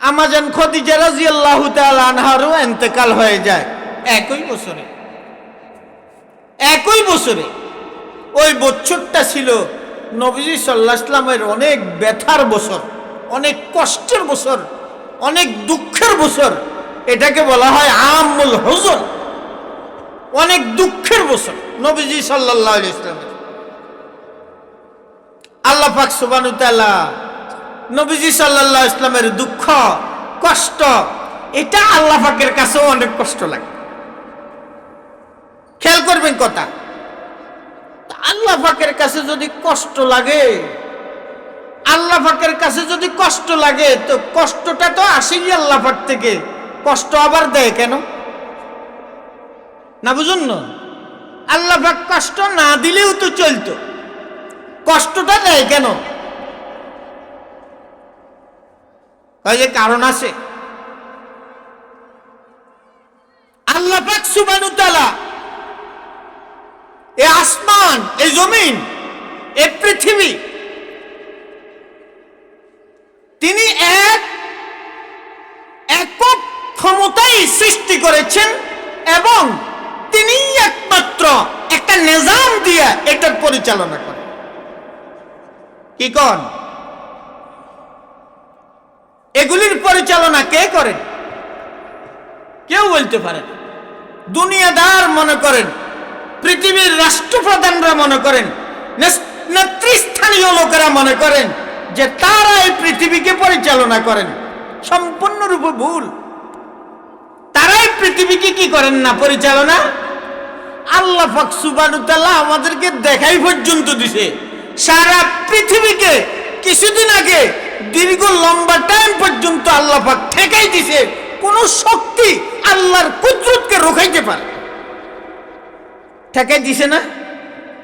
Amazon Khadija রাজিয়াল্লাহু তাআলা আনহারও এন্তেকাল হয়ে যায়। একই বছরে। একই বছরে। ওই বছরটা ছিল নবীজি সাল্লাহ ইসলামের অনেক ব্যথার বছর, অনেক কষ্টের বছর, অনেক দুঃখের বছর। এটাকে বলা হয় আমুল হজর। অনেক দুঃখের বছর নবীজি সাল্লাহ ইসলামের আল্লাহ পাক সুবানু তাআলা নবীজি সাল্লাহ ইসলামের দুঃখ, কষ্ট, এটা আল্লাহ পাকের কাছেও অনেক কষ্ট লাগে। খেয়াল করবেন কথা। আল্লাহ পাকের কাছে যদি কষ্ট লাগে, আল্লাহ পাকের কাছে যদি কষ্ট লাগে, তো কষ্টটা তো আসেই আল্লাহ পাক থেকে। কষ্ট আবার দেয় কেন? না বুঝুন না? আল্লাহ পাক কষ্ট না দিলেও তো চলতো। কষ্টটা দেয় কেন? তাই যে কারণ আছে। আল্লাহ পাক সুবানু এ আসমান এই জমিন, এ পৃথিবী, তিনি এক একক ক্ষমতাই সৃষ্টি করেছেন এবং তিনি একমাত্র একটা নিজাম দিয়ে এটার পরিচালনা করেন। কি কন? এগুলির পরিচালনা কে করেন? কেউ বলতে পারেন। দুনিয়াদার মনে করেন, পৃথিবীর রাষ্ট্রপ্রধানরা মনে করেন নেতৃস্থানীয় লোকেরা মনে করেন যে তারা এই পৃথিবীকে পরিচালনা করেন। সম্পূর্ণরূপে ভুল। তারাই পৃথিবীকে কি করেন না পরিচালনা? আল্লাহ ফাকসুবানুতাল্লাহ আমাদেরকে দেখাই পর্যন্ত দিছে, সারা পৃথিবীকে কিছুদিন আগে দীর্ঘ লম্বা টাইম পর্যন্ত আল্লাহ পাক ঠেকাই দিছে, কোন শক্তি আল্লাহর কুদরতকে রোখাইতে পারে ঠেকাই দিছে না?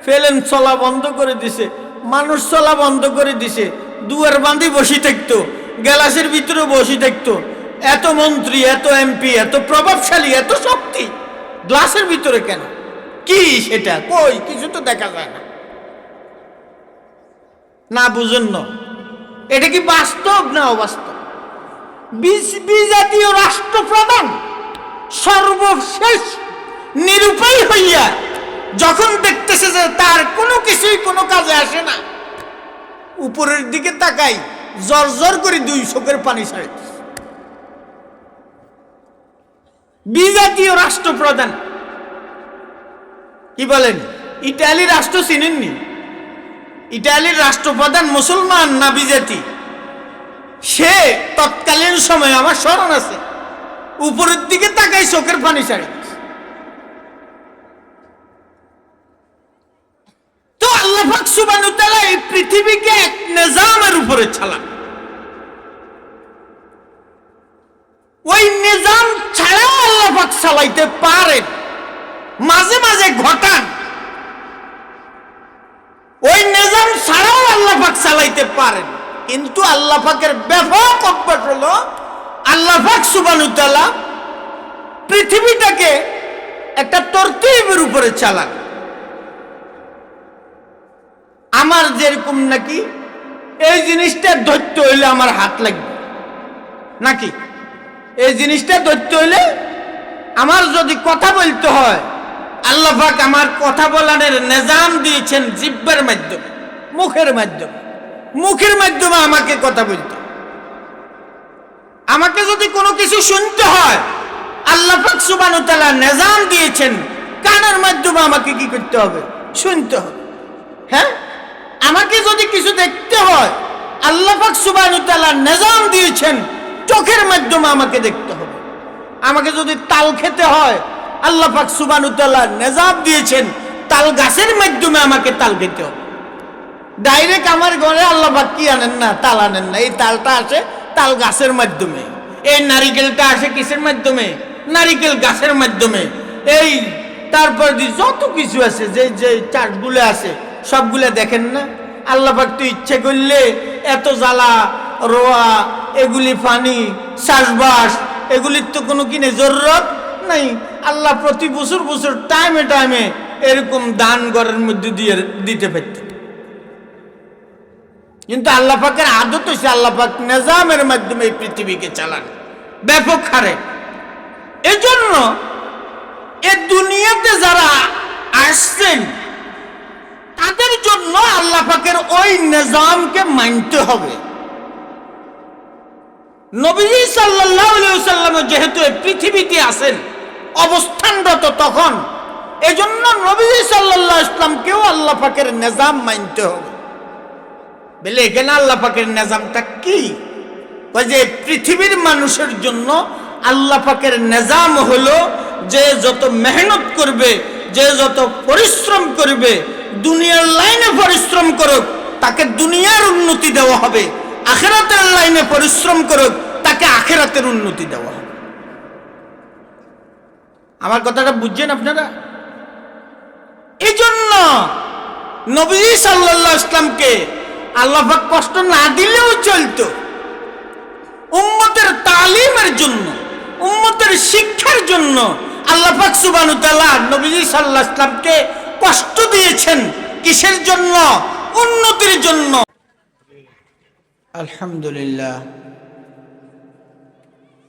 ফেলেন, চলা বন্ধ করে দিছে। মানুষ চলা বন্ধ করে দিছে। দুয়ার বান্ধি বসে থাকতো গ্যালাসের ভিতরে বসে থাকতো। এত মন্ত্রী, এত এমপি এত প্রভাবশালী, এত শক্তি। গ্লাসের ভিতরে কেন? কি সেটা? কই? কিছু তো দেখা যায় না। না বুঝুন না। এটা কি বাস্তব না অবাস্তব? বিজ- বিজাতীয় রাষ্ট্রপ্রধান সর্বশেষ নিরুপায় হইয়া যখন দেখতেছে যে তার কোনো কিছুই কোনো কাজে আসে না, উপরের দিকে তাকাই জর জর করে দুই চোখের পানি ছাড়িতেছে বিজাতীয় রাষ্ট্রপ্রধান, কি বলেন? ইটালি রাষ্ট্র চিনেননি? ইটালির রাষ্ট্রপ্রধান মুসলমান না বিজাতি সে তৎকালীন সময় আমার স্মরণ আছে। উপরের দিকে তাকাই চোখের পানি ছাড়ি। তো আল্লাহ সুবানু তাআলা এই পৃথিবীকে এক নিজামের উপরে চালান ওই নিজাম ছাড়াও আল্লাহ চালাইতে পারেন। মাঝে মাঝে ঘটান। ওই নিজাম ছাড়াও আল্লাহ পাক চালাইতে পারেন। কিন্তু আল্লাহ পাকের ব্যাপক অভ্যাস হলো আল্লাহ পাক সুবানু তাআলা পৃথিবীটাকে একটা তরতিবের উপরে চালান। আমার যেরকম নাকি এই জিনিসটা ধরতে হইলে আমার হাত লাগবে। নাকি? এই জিনিসটা ধরতে হইলে আমার যদি কথা বলতে হয় আল্লাহ পাক আমার কথা বলানের নিজাম দিয়েছেন জিব্বার মাধ্যমে, মুখের মাধ্যমে। মুখের মাধ্যমে আমাকে কথা বলতে আমাকে যদি কোনো কিছু শুনতে হয়, আল্লাহ পাক সুবহানাহু ওয়া তাআলা নিজাম দিয়েছেন, কানের মাধ্যমে আমাকে কি করতে হবে? শুনতে হবে। হ্যাঁ? আমাকে যদি কিছু দেখতে হয়, আল্লাহ পাক সুবহানাহু ওয়া তাআলা নিজাম দিয়েছেন, চোখের মাধ্যমে আমাকে দেখতে হবে। আমাকে যদি তাল খেতে হয় আল্লাহ পাক তাআলা নিজাম দিয়েছেন, তাল গাছের মাধ্যমে আমাকে তাল খেতে হবে। ডাইরেক্ট আমার ঘরে আল্লাহ পাক কি আনেন না, তাল আনেন না, এই তালটা আসে তাল গাছের মাধ্যমে। এই নারিকেলটা আসে কিসের মাধ্যমে? নারিকেল গাছের মাধ্যমে। এই তারপর যত কিছু আছে, যে যে চাষগুলো আছে, সবগুলো দেখেন না? আল্লাহ পাক তো ইচ্ছে করলে এত জ্বালা, রোয়া, এগুলি পানি, চাষবাস, এগুলির তো কোনো কিনে জরুরত নাই। আল্লাহ প্রতি বছর বছর টাইমে টাইমে এরকম দান ঘরের মধ্যে দিয়ে দিতে পারতেন। কিন্তু আল্লাহ পাকের আদত হচ্ছে আল্লাহ পাক নিজামের মাধ্যমে এই পৃথিবীকে চালান। ব্যাপক হারে। এজন্য এ দুনিয়াতে যারা আসছেন, তাদের জন্য আল্লাহ পাকের ওই নিজামকে মানতে হবে। সাল্লাল্লাহু আলাইহি সাল্লাম যেহেতু পৃথিবীতে আছেন অবস্থানরত তখন। এজন্য নবীজি সাল্লাল্লাহু ইসলামকেও আল্লাহ পাকের নিজাম মানতে হবে। বলে এখানে আল্লাহ পাকের নিজামটা কি? যে পৃথিবীর মানুষের জন্য আল্লাহ পাকের নিজাম হলো যে যত মেহনত করবে, যে যত পরিশ্রম করবে, দুনিয়ার লাইনে পরিশ্রম করুক, তাকে দুনিয়ার উন্নতি দেওয়া হবে। আখেরাতের লাইনে পরিশ্রম করুক, তাকে আখেরাতের উন্নতি দেওয়া হবে। আমার কথাটা বুঝছেন আপনারা? এই জন্য নবী সাল্লাহ ইসলামকে আল্লাহফাক কষ্ট না দিলেও চলতো। উম্মতের তালিমের জন্য, উম্মতের শিক্ষার জন্য আল্লাহ পাক সুবানু তাআলা নবীজি সাল্লাল্লাহু আলাইহি ইসলামকে কষ্ট দিয়েছেন কিসের জন্য? উন্নতির জন্য। আলহামদুলিল্লাহ।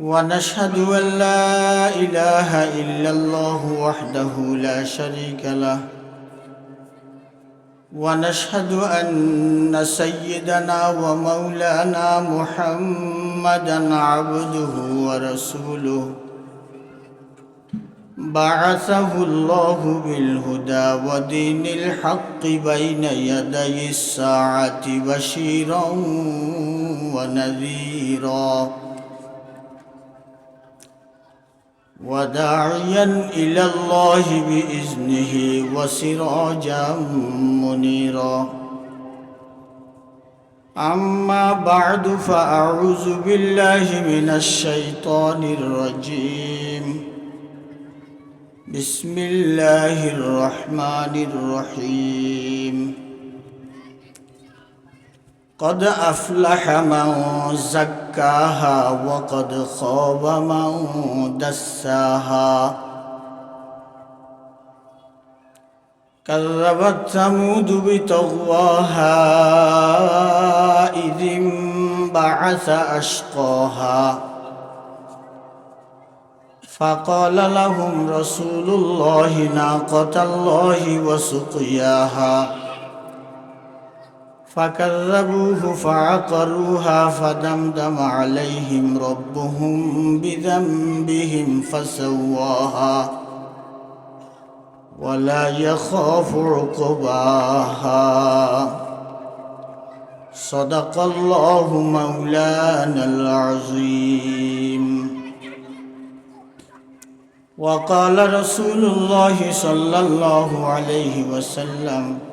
ونشهد أن لا إله إلا الله وحده لا شريك له. ونشهد أن سيدنا ومولانا محمدا عبده ورسوله. بعثه الله بالهدى ودين الحق بين يدي الساعة بشيرا ونذيرا. وداعيا إلى الله بإذنه وسراجا منيرا. أما بعد فأعوذ بالله من الشيطان الرجيم. بسم الله الرحمن الرحيم. قد أفلح من زكاها وقد خاب من دساها كذبت ثمود بطغواها إذ انبعث أشقاها فقال لهم رسول الله ناقة الله وسقياها فكذبوه فعقروها فدمدم عليهم ربهم بذنبهم فسواها ولا يخاف عقباها. صدق الله مولانا العظيم. وقال رسول الله صلى الله عليه وسلم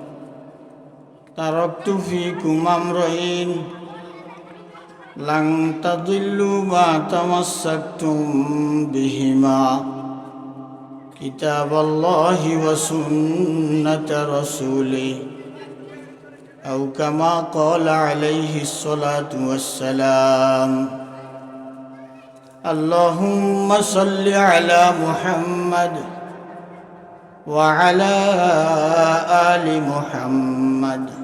تركت فيكم أمرين لن تضلوا ما تمسكتم بهما كتاب الله وسنة رسوله أو كما قال عليه الصلاة والسلام اللهم صل على محمد وعلى آل محمد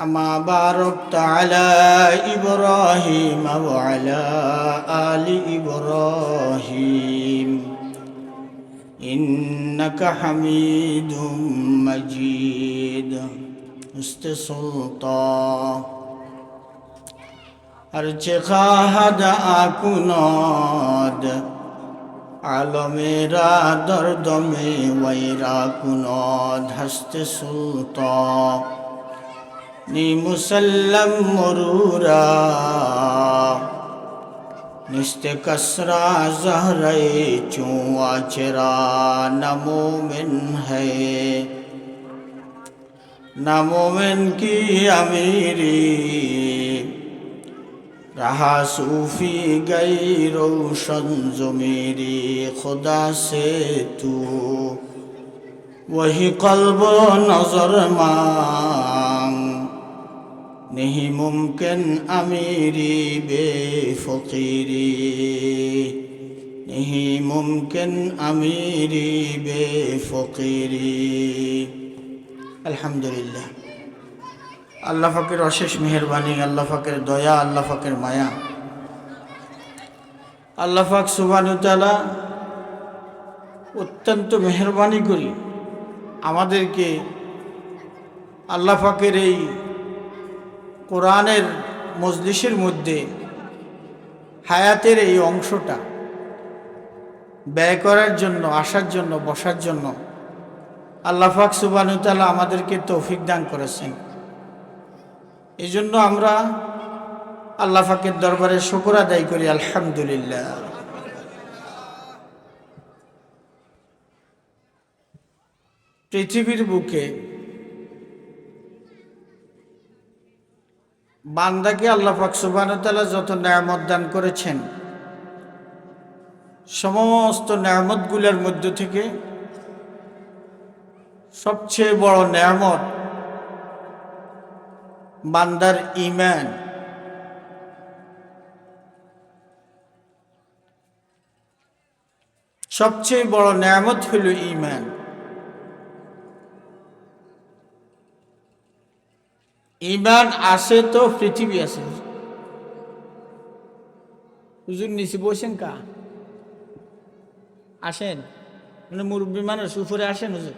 كما باركت على إبراهيم وعلى آل إبراهيم إنك حميد مجيد استسلطا أرجخا هدأ كناد আলমেরা দরদমে ওয়াইরা কুন ধস্তে সুত مسلم مرورا نشت کسرا زہر چوں آچرا نمومن ہے نمومن کی امیری رہا صوفی گئی روشن زمیری خدا سے تو وہی قلب و نظر ماں নেহি মুমকেন আমিরি বে ফকিরি নেহি মুমকেন আমিরি বে ফকিরি আলহামদুলিল্লাহ। আল্লাহ ফাকের অশেষ মেহরবানি, আল্লাহ ফাকের দয়া, আল্লাহ ফাকের মায়া। আল্লাহ ফাক সুবানুতালা অত্যন্ত মেহরবানি করি। আমাদেরকে আল্লাহ ফাকের এই কোরআনের মজলিসের মধ্যে হায়াতের এই অংশটা ব্যয় করার জন্য, আসার জন্য, বসার জন্য আল্লাহ ফাক সুবানুতালা আমাদেরকে তৌফিক দান করেছেন। এই জন্য আমরা আল্লাহ ফাকের দরবারে শুকর আদায় করি, আলহামদুলিল্লাহ। পৃথিবীর বুকে বান্দাকে আল্লাহ সুবানুতালা যত নেয়ামত দান করেছেন, সমস্ত নেয়ামতগুলোর মধ্য থেকে সবচেয়ে বড় নেয়ামত বান্দার ইমান সবচেয়ে বড় নেয়ামত হইল ইমান ইমান আছে তো পৃথিবী আছে। হুজুর নিচে বসেন কা? আসেন। মানে মুরব্বী মানুষ উপরে আসেন হুজুর।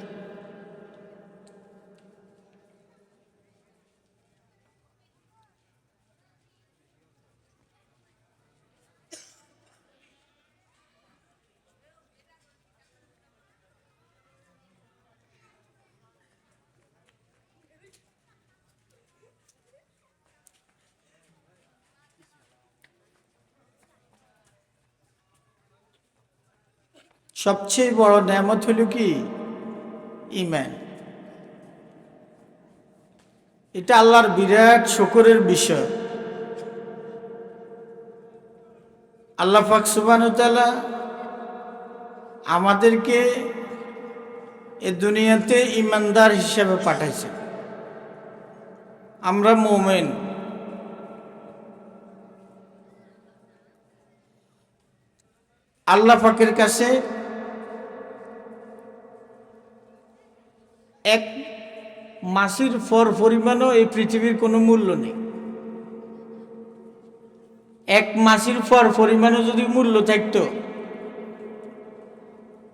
সবচেয়ে বড় নেয়ামত হল কি? ইমান এটা আল্লাহর বিরাট শকরের বিষয়। আল্লাহ পাক সুবানুতালা আমাদেরকে এ দুনিয়াতে ইমানদার হিসেবে পাঠাইছে আমরা মোমেন। আল্লাহ পাকের কাছে এক মাসির ফর পরিমাণও এই পৃথিবীর কোনো মূল্য নেই। এক মাসির ফর পরিমাণও যদি মূল্য থাকতো,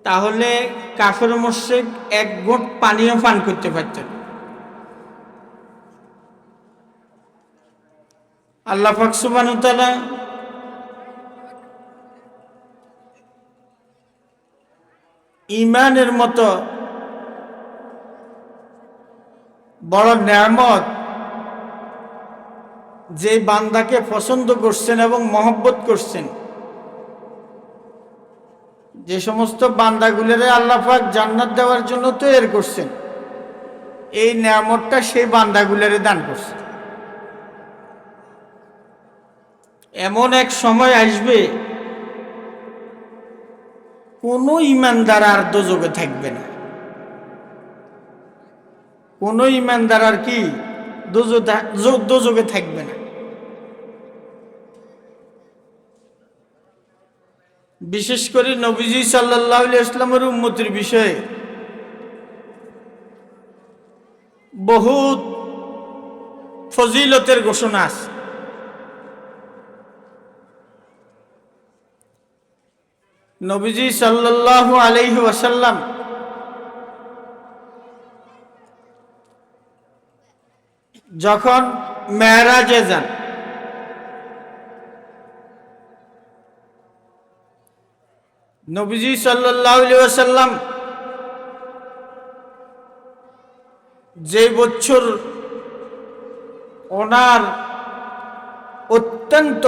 তাহলে কাফের মোশেক এক গোট পানীয় পান করতে পারতেন। আল্লাহ পাক সুবানুতালা ইমানের মতো বড় নিয়ামত যে বান্দাকে পছন্দ করছেন এবং মহব্বত করছেন। যে সমস্ত বান্দাগুলোরে আল্লাহ পাক জান্নাত দেওয়ার জন্য তৈরি করছেন, এই নিয়ামতটা সেই বান্দাগুলোরে দান করছে এমন এক সময় আসবে, কোনো ইমানদার আর দোজগে থাকবে না। কোনো ইমানদার আর কি দোজগে থাকবে না। বিশেষ করে নবীজি সাল্লাহ ইসলামের উন্মতির বিষয়ে বহুত ফজিলতের ঘোষণা আছে। নবীজি সাল্লাহ আলাইহি ওয়াসাল্লাম যখন মেয়েরাজে যান। নবীজি সাল্লাম যে বছর ওনার অত্যন্ত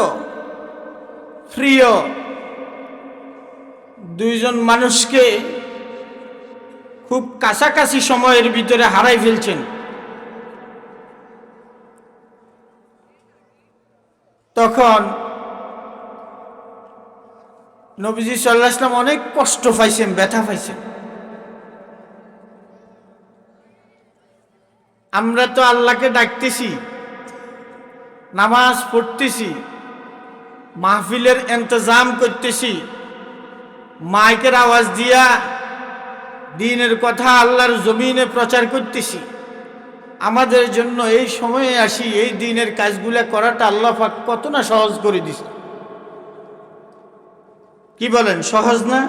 প্রিয় দুইজন মানুষকে খুব কাছাকাছি সময়ের ভিতরে হারাই ফেলছেন। তখন নবীজি সাল্লাহ ইসলাম অনেক কষ্ট পাইছেন, ব্যথা পাইছেন। আমরা তো আল্লাহকে ডাকতেছি, নামাজ পড়তেছি, মাহফিলের ইন্তজাম করতেছি, মাইকের আওয়াজ দিয়া দিনের কথা আল্লাহর জমিনে প্রচার করতেছি। আমাদের জন্য এই সময়ে আসি, এই দিনের কাজগুলা করাটা আল্লাহ পাক কত না সহজ করে দিছে। কি বলেন, সহজ না?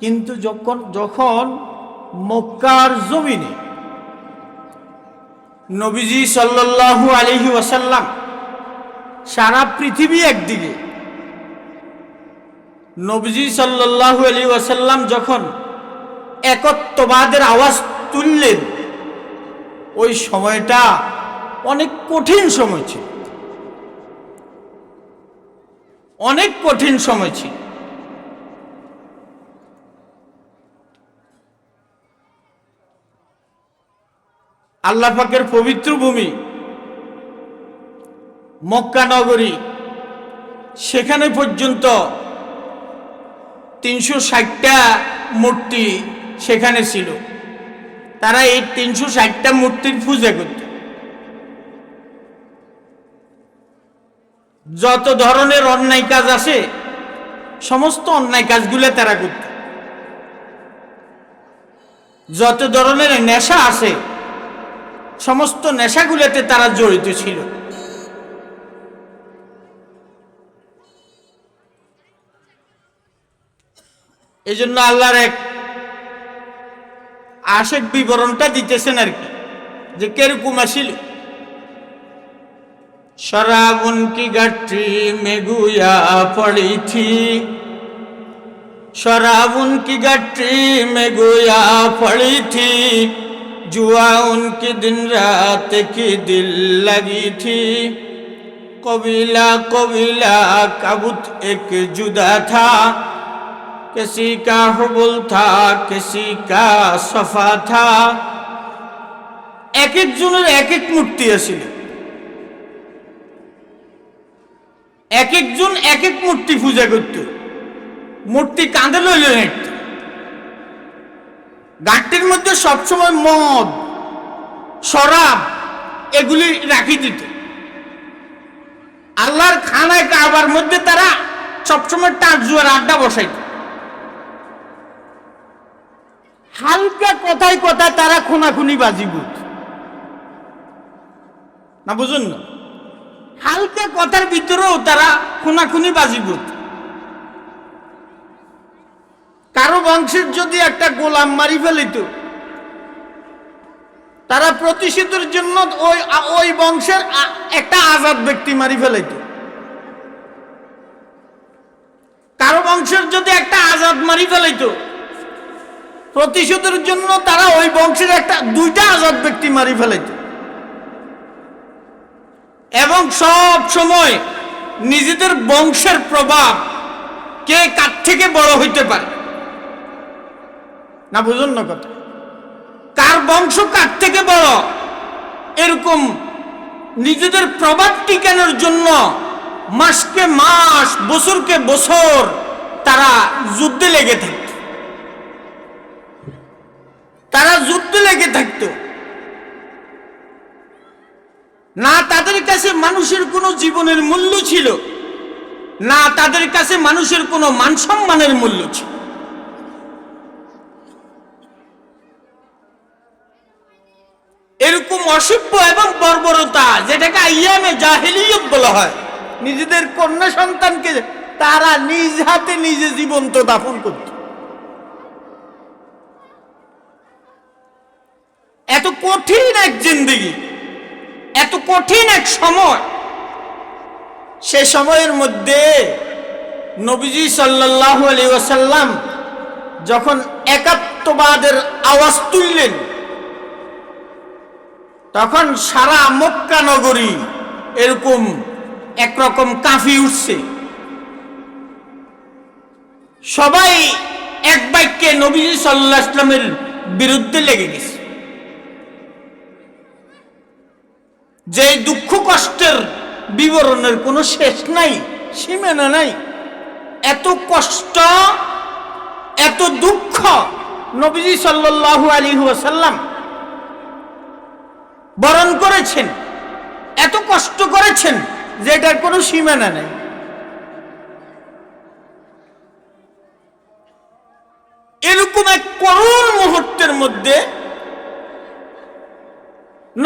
কিন্তু যখন যখন মক্কার জমিনে নবীজি সাল্লাল্লাহু আলহি ওয়াসাল্লাম সারা পৃথিবী একদিকে, নবীজি সাল্লাল্লাহু আলী ওয়াসাল্লাম যখন একত্ববাদের আওয়াজ তুললেন ওই সময়টা অনেক কঠিন সময় ছিল। অনেক কঠিন সময় ছিল। আল্লাহ পাকের পবিত্র ভূমি মক্কা নগরী, সেখানে পর্যন্ত তিনশো ষাটটা মূর্তি সেখানে ছিল। তারা এই তিনশো ষাটটা মূর্তির পূজা করত। যত ধরনের অন্যায় কাজ আছে সমস্ত অন্যায় কাজগুলো তারা করত। যত ধরনের নেশা আছে সমস্ত নেশাগুলোতে তারা জড়িত ছিল। এই জন্য আল্লাহর এক আশেক বিবরণটা দিতেছেন আর কি, যে কেরকম আসিল। শরাবন কি গাঠি মেগুয়া পড়িছি শরাবন কি গাঠি মেগুয়া পড়িছি জুয়া উনকি দিন রাত কি দিল লাগি থি কবিলা কবিলা কাবুত এক জুদা থা किसी का हबुल था किसी का सफा था এক একজনের এক এক মূর্তি আছিল এক একজন এক এক মূর্তি পূজা করতো মূর্তি কাঁধে লইলে হাঁটত গাঁটটির মধ্যে সবসময় মদ শরাব এগুলি রাখি দিত আল্লাহর খানায় কাবার মধ্যে তারা সবসময় টাঁচ জুয়ার আড্ডা বসাইত হালকা কথায় কথায় তারা খুনাখুনি বাজি বুঝ না বুঝুন না? হালকা কথার ভিতরেও তারা খুনাখুনি বাজি বুঝ কারও বংশের যদি একটা গোলাম মারি ফেলিত, তারা প্রতিশোধের জন্য ওই ওই বংশের একটা আজাদ ব্যক্তি মারি ফেলাইত কারও বংশের যদি একটা আজাদ মারি ফেলাইত প্রতিশোধের জন্য তারা ওই বংশের একটা দুইটা আজাদ ব্যক্তি মারি ফেলাইত। এবং সব সময় নিজেদের বংশের প্রভাব কে কার থেকে বড় হইতে পারে? না, বুঝুন না কথা। কার বংশ কার থেকে বড়? এরকম নিজেদের প্রভাব টিকানোর জন্য মাসকে মাস, বছরকে বছর তারা যুদ্ধে লেগে থাকত তারা যুদ্ধ লেগে থাকত। না তাদের কাছে মানুষের কোনো জীবনের মূল্য ছিল, না তাদের কাছে মানুষের কোনো মান সম্মানের মূল্য ছিল। এরকম অসভ্য এবং বর্বরতা যেটাকে আইয়ামে জাহিলিয়ত বলা হয়, নিজেদের কন্যা সন্তানকে তারা নিজ হাতে নিজে জীবন্ত দাফন করত এত কঠিন এক জিন্দিগি, এত কঠিন এক সময়। সে সময়ের মধ্যে নবীজি সাল্লাল্লাহু আলাইহি ওয়াসাল্লাম যখন একাত্মবাদের আওয়াজ তুললেন, তখন সারা মক্কা নগরী এরকম একরকম কাফি উঠছে। সবাই এক বাক্যে নবীজি সাল্লাহ ইসলামের বিরুদ্ধে লেগে গেছে। যে দুঃখ কষ্টের বিবরণের কোনো শেষ নাই, সীমানা নাই। এত কষ্ট, এত দুঃখ নবীজি সাল্লাল্লাহু আলাইহি ওয়াসাল্লাম বরণ করেছেন, এত কষ্ট করেছেন যে এটার কোনো সীমানা নেই।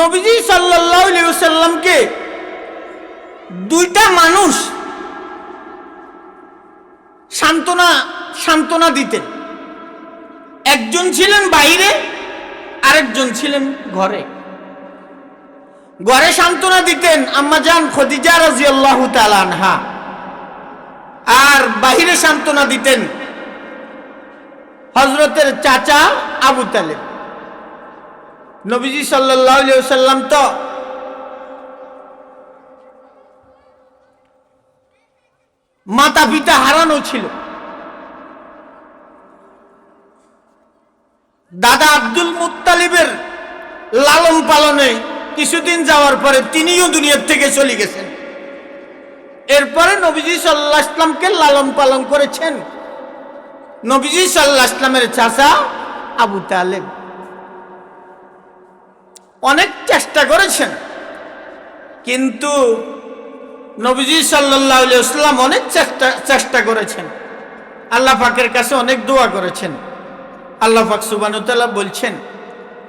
নবীজি আলাইহি দুইটা মানুষ সান্ত্বনা সান্ত্বনা দিতেন। একজন ছিলেন বাইরে, আরেকজন ছিলেন ঘরে। ঘরে সান্ত্বনা দিতেন আম্মাজান খদিজা রাজিয়াল্লাহু তাআলা আনহা। আর বাহিরে সান্ত্বনা দিতেন হজরতের চাচা আবু তালেব। নবীজি আলাইহি সাল্লাম তো মাতা পিতা হারানো ছিল। দাদা আব্দুল মুত্তালিবের লালন পালনে কিছুদিন যাওয়ার পরে তিনিও দুনিয়ার থেকে চলে গেছেন। এরপরে নবীজি সাল্লাহ ইসলামকে লালন পালন করেছেন। নবীজি সাল্লাহ ইসলামের চাচা আবু তালেব। অনেক চেষ্টা করেছেন। কিন্তু নবীজি সাল্লাহ ইসলাম অনেক চেষ্টা চেষ্টা করেছেন। আল্লাহ পাকের কাছে অনেক দোয়া করেছেন। আল্লাহ পাক সুবানুতাল্লাহ বলছেন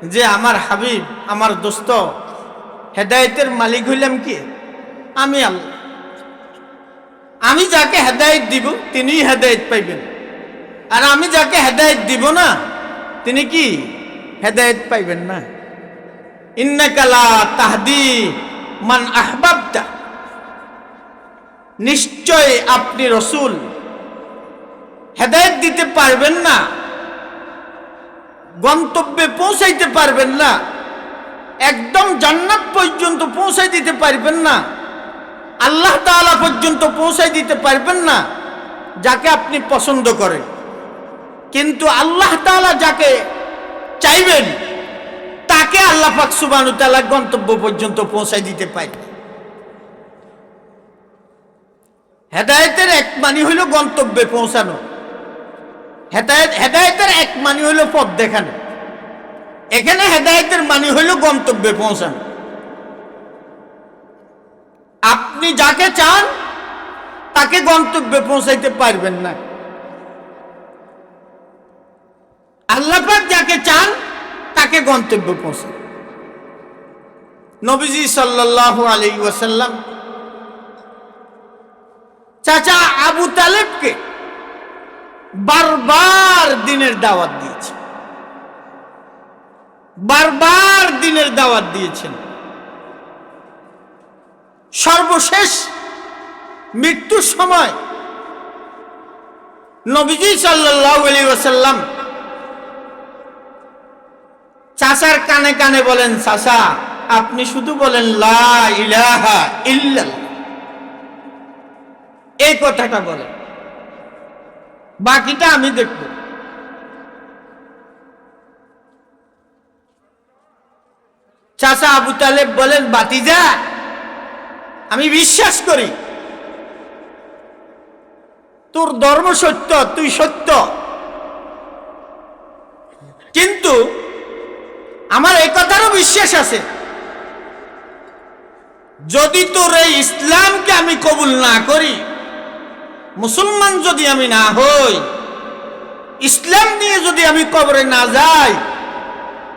যে, আমার হাবিব, আমার দোস্ত, হেদায়েতের মালিক হইলাম কি? আমি আল্লাহ। আমি যাকে হেদায়েত দিব তিনি হেদায়েত পাইবেন। আর আমি যাকে হেদায়েত দিব না, তিনি কি? হেদায়েত পাইবেন না। মান নিশ্চয় আপনি রসুল। হেদায়েত দিতে পারবেন না। গন্তব্যে পৌঁছাইতে পারবেন না। একদম জান্নাত পর্যন্ত পৌঁছাই দিতে পারবেন না। আল্লাহ তাআলা পর্যন্ত পৌঁছাই দিতে পারবেন না, যাকে আপনি পছন্দ করেন। কিন্তু আল্লাহ তাআলা যাকে চাইবেন তাকে আল্লাহ পাক সুবহানাহু তাআলা গন্তব্য পর্যন্ত পৌঁছাই দিতে পারে। হেদায়েতের এক মানি হইল গন্তব্যে পৌঁছানো। হেদায়েত হেদায়েতের এক মানি হইল পথ দেখানো। এখানে হেদায়েতের মানি হইল গন্তব্যে পৌঁছানো। আপনি যাকে চান, তাকে গন্তব্যে পৌঁছাইতে পারবেন না। আল্লাপাক যাকে চান তাকে গন্তব্যে পৌঁছান নবীজি সাল্লাল্লাহু আলাইহি ওয়াসাল্লাম, চাচা আবু তালেবকে বারবার দিনের দাওয়াত দিয়েছে বারবার দিনের দাওয়াত দিয়েছেন। সর্বশেষ মৃত্যুর সময় নবীজি সাল্লাল্লাহু আলাইহি ওয়াসাল্লাম চাচার কানে কানে বলেন, চাচা, আপনি শুধু বলেন, লা এই কথাটা বলেন। বাকিটা আমি দেখব। চাচা আবু তালেব বলেন, বাতিজা, আমি বিশ্বাস করি, তোর ধর্ম সত্য, তুই সত্য। কিন্তু আমার এই কথারও বিশ্বাস আছে। যদি তোর এই ইসলামকে আমি কবুল না করি, মুসলমান যদি আমি না হই, ইসলাম নিয়ে যদি আমি কবরে না যাই,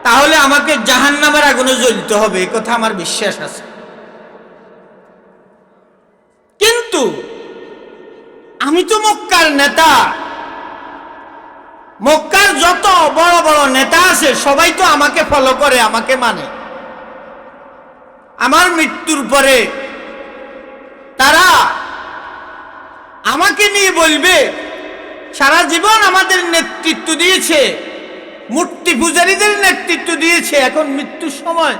তাহলে আমাকে জাহান নামের আগুনে জ্বলতে হবে, এ কথা আমার বিশ্বাস আছে। কিন্তু আমি তো মক্কার নেতা মক্কার যত বড় বড় নেতা আছে, সবাই তো আমাকে ফলো করে, আমাকে মানে। আমার মৃত্যুর পরে তারা আমাকে নিয়ে বলবে, সারা জীবন আমাদের নেতৃত্ব দিয়েছে, মূর্তি পূজারীদের নেতৃত্ব দিয়েছে, এখন মৃত্যুর সময়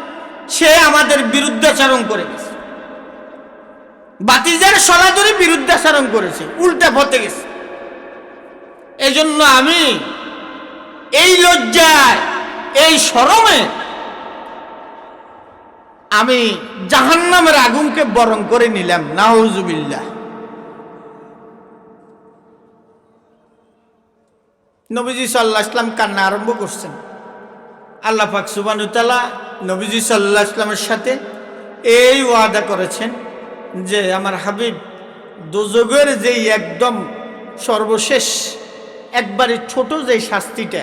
সে আমাদের বিরুদ্ধাচরণ করে গেছে। বাতিজার সরাসরি বিরুদ্ধাচরণ করেছে, উল্টা পথে গেছে। এজন্য আমি এই লজ্জায়, এই শরমে আমি জাহান্নামের আগুনকে বরণ করে নিলাম, নাউজুবিল্লাহ। নবীজি সাল্লাহ ইসলাম কান্না আরম্ভ করছেন। আল্লাহ পাক সুবানুতালা নবীজি সাল্লাহ ইসলামের সাথে এই ওয়াদা করেছেন যে, আমার হাবিব দোজগের যেই একদম সর্বশেষ একবারে ছোট যে শাস্তিটা,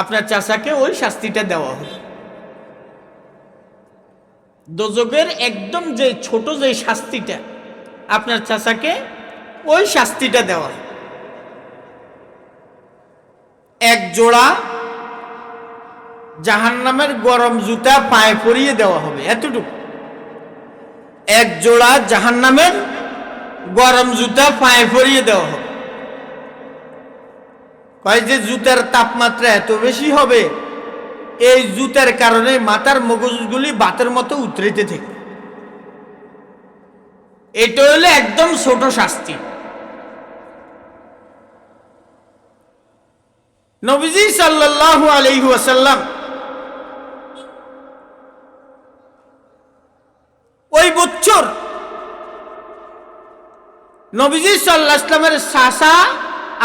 আপনার চাচাকে ওই শাস্তিটা দেওয়া হবে দোজগের একদম যে ছোট যে শাস্তিটা, আপনার চাচাকে ওই শাস্তিটা দেওয়া এক জোড়া জাহান্নামের গরম জুতা পায়ে পরিয়ে দেওয়া হবে, এতটুকু। এক জোড়া জাহান্নামের গরম জুতা পায়ে পরিয়ে দেওয়া হবে। কয় যে জুতার তাপমাত্রা এত বেশি হবে, এই জুতার কারণে মাথার মগজগুলি বাতের মতো উতরেতে থাকে। এটা হলো একদম ছোট শাস্তি। নবীজি সাল্লাল্লাহু আলাইহি ওয়াসাল্লাম ওই বছর নবীজি সাল্লাহ ইসলামের শাসা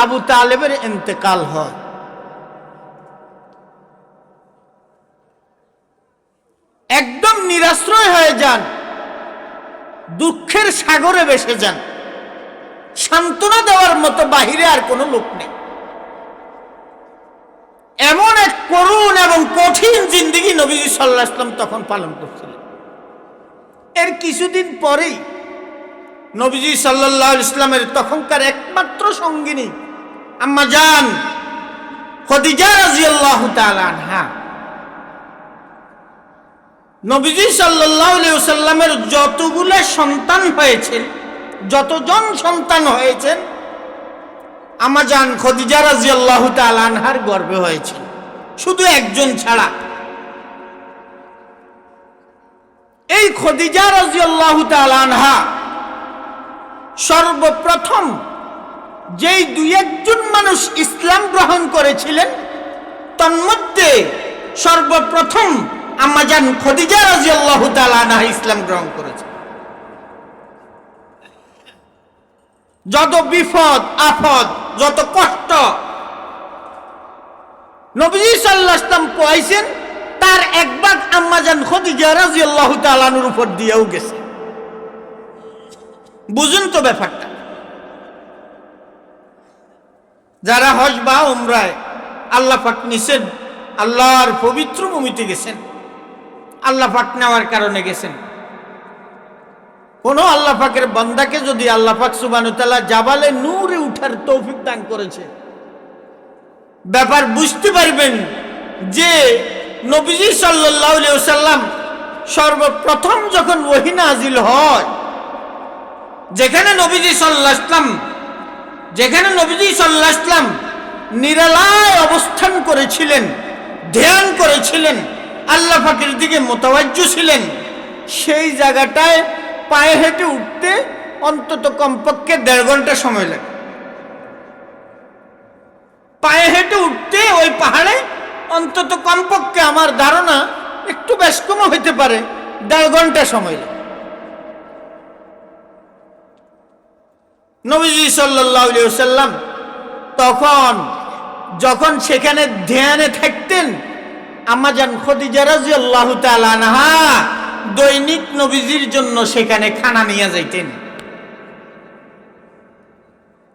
আবু তালেবের ইন্তেকাল হয়। একদম নিরাশ্রয় হয়ে যান। দুঃখের সাগরে বেসে যান। সান্ত্বনা দেওয়ার মতো বাহিরে আর কোনো লোক নেই। এমন এক করুণ এবং কঠিন জিন্দিগি নবীজি সাল্লাহ ইসলাম তখন পালন করছিলেন। এর কিছুদিন পরেই নবীজি সাল্লাহ ইসলামের তখনকার একমাত্র সঙ্গিনী আম্মা যান খদিজা রাজিয়াল্লাহ তাআলা নবীজি সাল্লাহ সাল্লামের যতগুলো সন্তান হয়েছেন, যতজন সন্তান হয়েছেন আমাজান খদিজা রাজিয়াল্লাহ তালানহার গর্বে হয়েছিল। শুধু একজন ছাড়া। এই খদিজা রাজিয়াল্লাহ তালানহা সর্বপ্রথম যেই দুই একজন মানুষ ইসলাম গ্রহণ করেছিলেন, তন্মধ্যে সর্বপ্রথম আমাজান খদিজা রাজিয়াল্লাহ তালানহা ইসলাম গ্রহণ করেছে। যত বিপদ, আপদ, যত কষ্ট নবীজি সাল্লাহ ইসলাম তার এক ভাগ আম্মাজান খদিজা রাজিয়াল্লাহ তালানুর উপর দিয়েও গেছে। বুঝুন তো ব্যাপারটা। যারা হজ বা উমরায়, আল্লাহ পাক নিছেন, আল্লাহর পবিত্র ভূমিতে গেছেন। আল্লাহ পাক নেওয়ার কারণে গেছেন। কোন আল্লাহ পাকের বান্দাকে যদি আল্লাহ পাক সুবানুতাল্লাহ জাবালে নূরে উঠার তৌফিক দান করেছে, ব্যাপার বুঝতে পারবেন যে নবীজি সাল্লাহ সাল্লাম সর্বপ্রথম যখন ওহিনা আজিল হয়, যেখানে নবীজি সাল্লাহাম যেখানে নবীজি সাল্লাহ ইসলাম নিরালায় অবস্থান করেছিলেন, ধ্যান করেছিলেন, আল্লাহ পাকের দিকে মোতাবাজ্য ছিলেন, সেই জায়গাটায় পায়ে হেঁটে উঠতে অন্তত কমপক্ষে দেড় ঘণ্টা সময় লাগে। পায়ে হেঁটে উঠতে ওই পাহাড়ে অন্তত কমপক্ষে আমার ধারণা একটু বেশ হইতে পারে, দেড় ঘণ্টা সময় লাগে। নবীজি সাল্লাম তখন যখন সেখানে ধ্যানে থাকতেন আমাজান খদিজা রাজি আল্লাহ তালানহা দৈনিক নবীজির জন্য সেখানে খানা নিয়ে যাইতেন।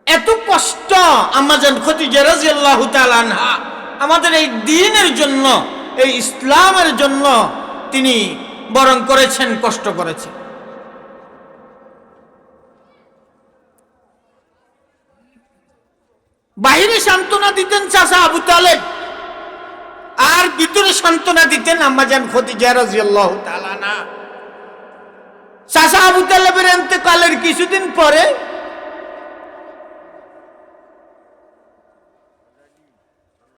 এত কষ্ট আমাজান খদিজা রাজি আল্লাহ তালানহা আমাদের এই দিনের জন্য, এই ইসলামের জন্য তিনি বরং করেছেন, কষ্ট করেছেন। বাহিরে সান্ত্বনা দিতেন চাষা আবু তালেব। আর ভিতরে সান্ত্বনা দিতেন আম্মাজান ক্ষতি চাষা আবু তালেবের এতেকালের কিছুদিন পরে